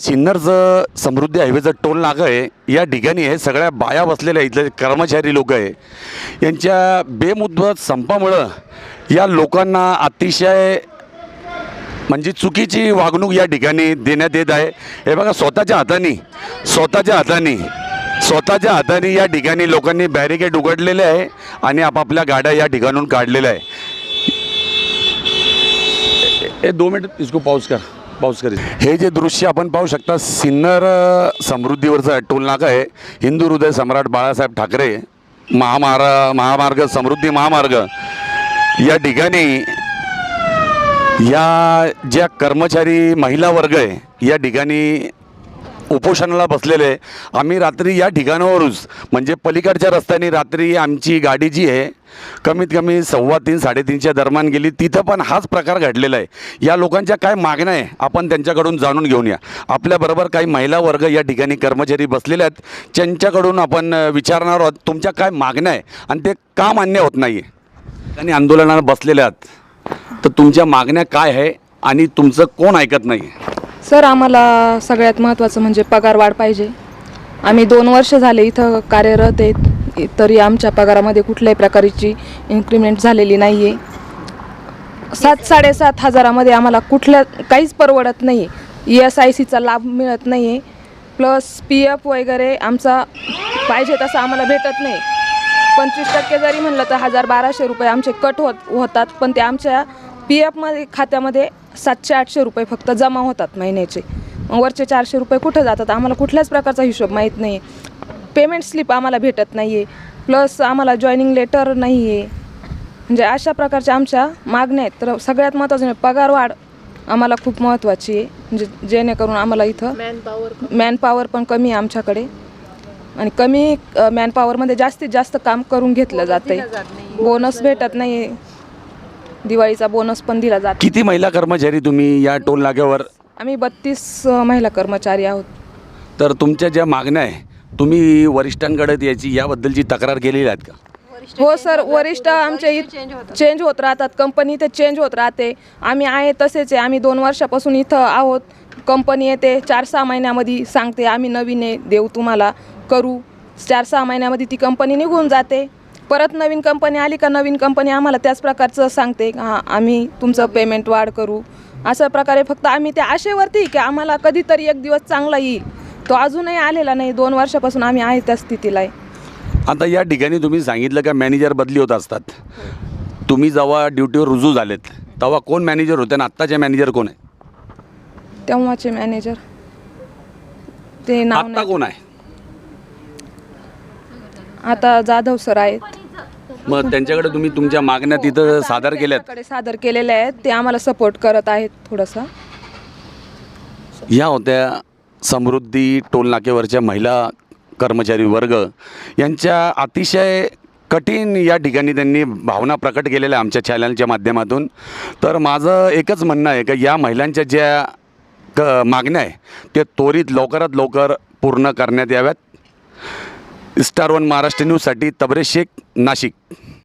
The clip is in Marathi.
सिन्नरचं समृद्धी हायवेचं टोल नागं आहे. या ठिकाणी हे सगळ्या बाया बसलेल्या इथले कर्मचारी लोक आहे. यांच्या बेमुदत संपामुळं या लोकांना अतिशय म्हणजे चुकीची वागणूक या ठिकाणी देण्यात येत आहे. हे बघा स्वतःच्या हाताने स्वतःच्या हाताने स्वतःच्या हाताने या ठिकाणी लोकांनी बॅरिकेड उघडलेले आहे आणि आपापल्या गाड्या या ठिकाणून काढलेल्या आहे. ए दो मिनिट इसको पाऊस कर. पाऊसकरी हे जे दृश्य आपण पाहू शकता सिन्नर समृद्धीवरचं टोल नाका आहे. हिंदू हृदय सम्राट बाळासाहेब ठाकरे महामार महामार्ग समृद्धी महामार्ग या ठिकाणी या ज्या कर्मचारी महिला वर्ग आहे या ठिकाणी उपोषणाला बसलेले आहे. आम्ही रात्री या ठिकाणावरूच म्हणजे पलीकडच्या रस्त्याने रात्री आमची गाडी जी आहे कमीत कमी सव्वा तीन साडेतीनच्या दरम्यान गेली तिथं पण हाच प्रकार घडलेला आहे. या लोकांच्या काय मागण्या आहे आपण त्यांच्याकडून जाणून घेऊन या. आपल्याबरोबर काही महिला वर्ग या ठिकाणी कर्मचारी बसलेले आहेत. त्यांच्याकडून आपण विचारणार आहोत तुमच्या काय मागण्या आहे? आणि ते का मान्य होत नाही आहे आंदोलनाला बसलेल्या आहात. तर तुमच्या मागण्या काय आहे? आणि तुमचं कोण ऐकत नाही सर आम्हाला सगळ्यात महत्त्वाचं म्हणजे पगार वाढ पाहिजे. आम्ही दोन वर्ष झाले इथं कार्यरत आहेत. तरी आमच्या पगारामध्ये कुठल्याही प्रकारची इन्क्रीमेंट झालेली नाही आहे सात साडेसात हजारामध्ये आम्हाला कुठल्या काहीच परवडत नाही ई एस आय सीचा लाभ मिळत नाही आहे प्लस पी एफ वगैरे आमचा पाहिजे तसा आम्हाला भेटत नाही. पंचवीस टक्के जरी म्हणलं तर हजार बाराशे रुपये आमचे कट होत होतात. पण ते आमच्या पी एफमध्ये खात्यामध्ये सातशे आठशे रुपये फक्त जमा होतात महिन्याचे. मग वरचे चारशे रुपये कुठे जातात? आम्हाला कुठल्याच प्रकारचा हिशोब माहीत नाही पेमेंट स्लिप आम्हाला भेटत नाही आहे प्लस आम्हाला जॉईनिंग लेटर नाही आहे म्हणजे अशा प्रकारच्या आमच्या मागण्या आहेत. तर सगळ्यात महत्त्वाचं म्हणजे पगार वाढ आम्हाला खूप महत्त्वाची आहे. म्हणजे जेणेकरून आम्हाला इथं मॅनपॉवर पण कमी आहे आमच्याकडे. आणि कमी मॅनपॉवरमध्ये जास्तीत जास्त काम करून घेतलं जाते बोनस भेटत नाही दिवाळीचा बोनस पण दिला जातो. किती महिला कर्मचारी तुम्ही या टोल नाक्यावर? आम्ही बत्तीस महिला कर्मचारी आहोत. तर तुमच्या ज्या मागण्या आहे तुम्ही वरिष्ठांकडे याची याबद्दलची तक्रार केलेली आहेत का? हो सर वरिष्ठ आमच्या इथं चेंज होत राहतात. कंपनी इथे चेंज होत राहते. आम्ही आहे तसेच आहे. आम्ही दोन वर्षापासून इथं आहोत. कंपनी येते चार सहा महिन्यामध्ये सांगते आम्ही नवीन आहे देऊ तुम्हाला करू. चार सहा महिन्यामध्ये ती कंपनी निघून जाते. परत नवीन कंपनी आली का नवीन कंपनी आम्हाला त्याच प्रकारचं सांगते हां आम्ही तुमचं पेमेंट वाढ करू. अशा प्रकारे फक्त आम्ही त्या आशेवरती की आम्हाला कधीतरी एक दिवस चांगला येईल. तो अजूनही आलेला नाही दोन वर्षापासून आम्ही आहे त्या स्थितीला आहे. आता या ठिकाणी तुम्ही सांगितलं का मॅनेजर बदली होत असतात. तुम्ही जेव्हा ड्युटीवर रुजू झालेत तेव्हा कोण मॅनेजर होते आणि आत्ताचे मॅनेजर कोण आहे? तेव्हाचे मॅनेजर ते नाव आत्ता नाही. कोण आहे? आता जाधव सर आहेत. मग त्यांच्याकडे तुम्ही तुमच्या मागण्या तिथं सादर केल्यात? त्यांच्याकडे सादर केलेले आहेत. ते आम्हाला सपोर्ट करत आहेत थोडंसं. या होत्या समृद्धी टोल नाक्यावरच्या महिला कर्मचारी वर्ग. यांच्या अतिशय कठीण या ठिकाणी त्यांनी भावना प्रकट केलेल्या आमच्या चॅनलच्या माध्यमातून. तर माझं एकच म्हणणं आहे की या महिलांच्या ज्या क मागण्या आहे ते त्वरित लवकरात लवकर पूर्ण करण्यात याव्यात. स्टार वन महाराष्ट्र न्यूजसाठी तबरे शेख नाशिक.